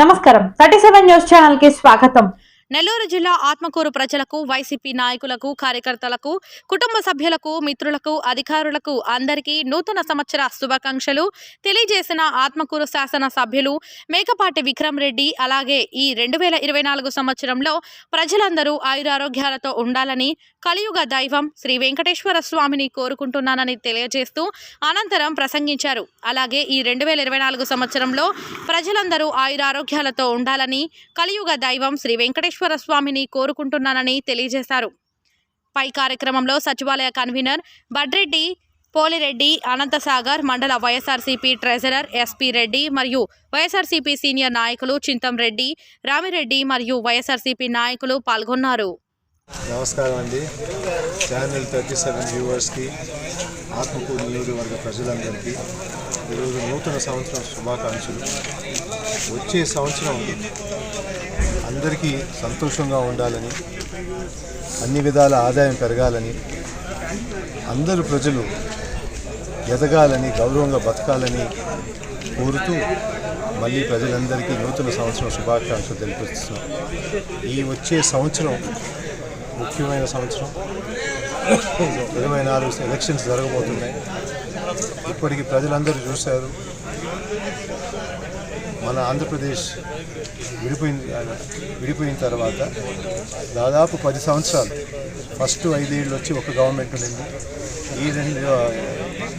నమస్కారం. Thirty seven news ఛానల్కి స్వాగతం. నెల్లూరు జిల్లా ఆత్మకూరు ప్రజలకు వైసీపీ నాయకులకు కార్యకర్తలకు కుటుంబ సభ్యులకు మిత్రులకు అధికారులకు అందరికీ నూతన సంవత్సర శుభాకాంక్షలు. తెలియజేసిన ఆత్మకూరు శాసన సభ్యులు మేకపాటి విక్రమ్ రెడ్డి అలాగే ఈ రెండు వేల ఇరవై నాలుగు సంవత్సరంలో ప్రజలందరూ ఆయురారోగ్యాలతో ఉండాలని కలియుగ దైవం శ్రీ వెంకటేశ్వర స్వామిని కోరుకుంటున్నానని తెలియజేస్తూ అనంతరం ప్రసంగించారు. అలాగే ఈ రెండు వేల ఇరవై నాలుగు సంవత్సరంలో ప్రజలందరూ ఆయురారోగ్యాలతో ఉండాలని కలియుగ దైవం శ్రీ వెంకటేశ్వర స్వామిని కోరుకుంటున్నానని తెలియజేశారు. పై కార్యక్రమంలో సచివాలయ కన్వీనర్ బడ్రెడ్డి పోలిరెడ్డి అనంతసాగర్ మండల వైఎస్ఆర్సీపీ ట్రెజరర్ ఎస్పీ రెడ్డి మరియు వైఎస్ఆర్సీపీ సీనియర్ నాయకులు చింతం రెడ్డి రామిరెడ్డి మరియు వైఎస్ఆర్సీపీ నాయకులు పాల్గొన్నారు. నమస్కారం అండి. ఛానల్ థర్టీ సెవెన్ వ్యూవర్స్కి ఆత్మకూరు నియోజకవర్గ ప్రజలందరికీ ఈరోజు నూతన సంవత్సరం శుభాకాంక్షలు. వచ్చే సంవత్సరం అందరికీ సంతోషంగా ఉండాలని అన్ని విధాల ఆదాయం పెరగాలని అందరూ ప్రజలు ఎదగాలని గౌరవంగా బతకాలని కోరుతూ మళ్ళీ ప్రజలందరికీ నూతన సంవత్సరం శుభాకాంక్షలు తెలిపిస్తున్నాం ఈ వచ్చే సంవత్సరం ముఖ్యమైన సంవత్సరం. ఇరవై నాలుగు ఎలక్షన్స్ జరగబోతున్నాయి. ఇప్పటికి ప్రజలందరూ చూశారు. మన ఆంధ్రప్రదేశ్ విడిపోయింది విడిపోయిన తర్వాత దాదాపు పది సంవత్సరాలు ఫస్ట్ ఐదేళ్ళు వచ్చి ఒక గవర్నమెంట్ ఉండింది ఈ రెండు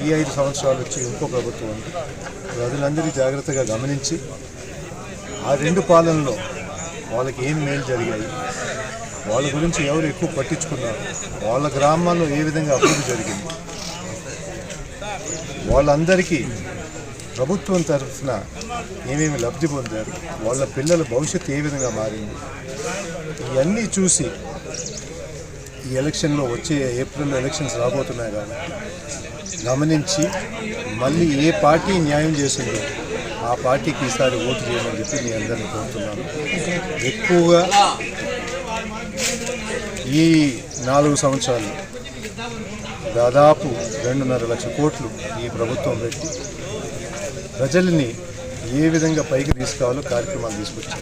ఈ ఐదు సంవత్సరాలు వచ్చి ఇంకో ప్రభుత్వం ఉంది. ప్రజలందరూ జాగ్రత్తగా గమనించి ఆ రెండు పాలనలో వాళ్ళకి ఏం మేలు జరిగాయి వాళ్ళ గురించి ఎవరు ఎక్కువ పట్టించుకున్నారు వాళ్ళ గ్రామాల్లో ఏ విధంగా అభివృద్ధి జరిగింది వాళ్ళందరికీ ప్రభుత్వం తరఫున ఏమేమి లబ్ధి పొందారు వాళ్ళ పిల్లల భవిష్యత్తు ఏ విధంగా మారింది ఇవన్నీ చూసి ఈ ఎలక్షన్లో వచ్చే ఏప్రిల్లో ఎలక్షన్స్ రాబోతున్నాయి కాబట్టి గమనించి మళ్ళీ ఏ పార్టీ న్యాయం చేసిందో ఆ పార్టీకి ఈసారి ఓటు చేయమని చెప్పి మీ అందరిని కోరుతున్నాను. ఎక్కువగా ఈ నాలుగు సంవత్సరాలు దాదాపు రెండున్నర లక్ష కోట్లు ఈ ప్రభుత్వం పెట్టి ప్రజల్ని ఏ విధంగా పైకి తీసుకోవాలో కార్యక్రమాలు తీసుకొచ్చారు.